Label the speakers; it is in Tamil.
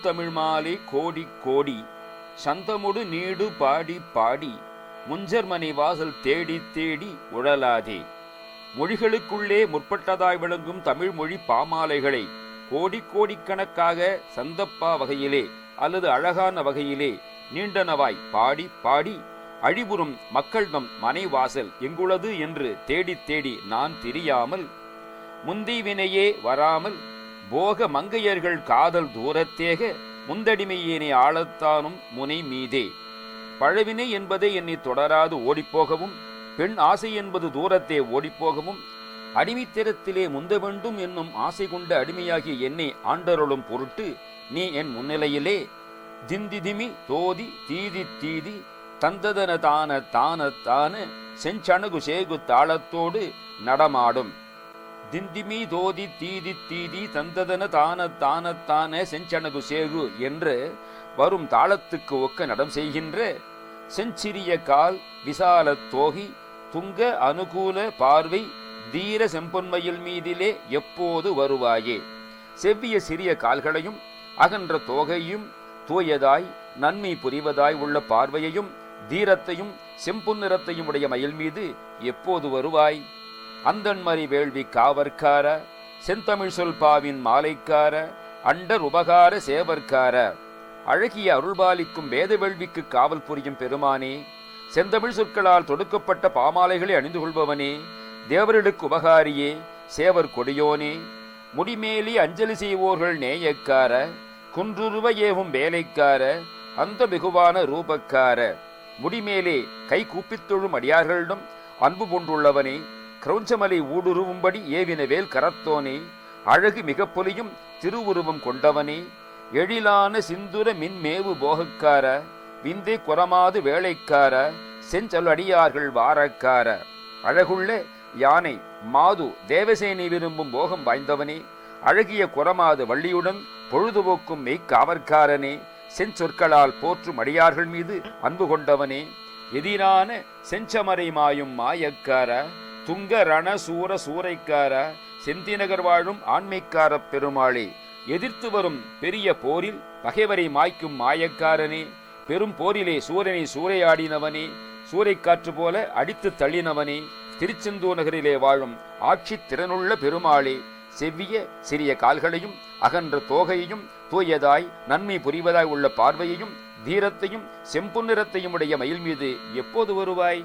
Speaker 1: தமிழ் மாலை கோடி கோடி சந்தமுடு நீடு பாடி பாடி முஞ்சர்மனை வாசல் தேடி தேடி உழலாதே. மொழிகளுக்குள்ளே முற்பட்டதாய் விளங்கும் தமிழ் மொழி பாமாலைகளை கோடி கோடிக்கணக்காக சந்தப்பா வகையிலே அல்லது அழகான வகையிலே நீண்டனவாய் பாடி பாடி அழிபுறும் மக்கள்தம் மனை வாசல் எங்குளது என்று தேடித் தேடி நான் தெரியாமல் முந்தி வினையே வராமல் போக மங்கையர்கள் காதல் தூரத்தேக முந்தடிமையேனை ஆளத்தானும் முனை மீதே. பழவினை என்பதை என்னை தொடராது ஓடிப்போகவும் பெண் ஆசை என்பது தூரத்தே ஓடிப்போகவும் அடிமைத்திறத்திலே முந்த வேண்டும் என்னும் ஆசை கொண்ட அடிமையாகிய என்னை ஆண்டருளும் பொருட்டு நீ என் முன்னிலையிலே திந்திதிமி தோதி தீதி தீதி தந்ததன தான தான தான செஞ்சணுகு சேகு தாளத்தோடு நடமாடும். திந்திமி தோதி தீதி தீதி தந்ததன தான தான தான சேகு என்று வரும் தாளத்துக்கு ஒக்க நடம் செய்கின்ற செஞ்சிறிய கால் விசால தோகி துங்க அனுகூல பார்வை தீர செம்பொன்மையில் மீதிலே எப்போது வருவாயே? செவ்விய சிறிய கால்களையும் அகன்ற தோகையும் தூயதாய் நன்மை புரிவதாய் உள்ள பார்வையையும் தீரத்தையும் செம்புன்னிறத்தையும் உடைய மயில் மீது எப்போது வருவாய்? அந்தன்மறி வேள்வி காவற்கார செந்தமிழ் சொல்பாவின் மாலைக்கார அண்டர் உபகார சேவற்கார. அழகிய அருள்பாலிக்கும் வேத வேள்விக்கு காவல் புரியும் பெருமானே செந்தமிழ் சொற்களால் தொடுக்கப்பட்ட பாமாலைகளை அணிந்து கொள்பவனே தேவரிடுக்கு உபகாரியே சேவர் கொடியோனே. முடிமேலி அஞ்சலி செய்வோர்கள் நேயக்கார குன்றுருவ ஏவும் வேலைக்கார அந்த மிகுவான ரூபக்கார. முடிமேலே கை கூப்பித்தொழும் அடியார்களிடம் அன்பு கொண்டுள்ளவனே கிரௌஞ்சமலை ஊடுருவும்படி ஏவின வேல் கரத்தோனே அழகு மிக பொலியும் திருவுருவம் கொண்டவனே எழிலான சிந்துர மின்மேவு போகக்கார விந்தை குரமாது வேலைக்கார செஞ்சல் அடியார்கள் வாரக்கார. அழகுள்ள யானை மாது தேவசேனை விரும்பும் போகம் வாய்ந்தவனே அழகிய குரமாது வள்ளியுடன் பொழுதுபோக்கும் மெய்க்காவற்காரனே செஞ்சொற்களால் போற்றும் அடியார்கள் மீது அன்பு கொண்டவனே எதிரான செஞ்சமரை மாயும் மாயக்கார துங்க ரண சூர சூறைக்கார செந்திநகர் வாழும் ஆண்மைக்கார பெருமாளே எதிர்த்து வரும் பெரிய போரில் பகைவரை மாய்க்கும் மாயக்காரனே பெரும் போரிலே சூரனை சூறையாடினவனே சூறைக்காற்று போல அடித்து தள்ளினவனே திருச்செந்தூர் நகரிலே வாழும் ஆட்சி திறனுள்ள பெருமாளே செவ்விய சிறிய கால்களையும் அகன்ற தோகையையும் தூயதாய் நன்மை புரிவதாய் உள்ள பார்வையையும் தீரத்தையும் செம்புன்னிறத்தையும் உடைய மயில் மீது எப்போது வருவாய்?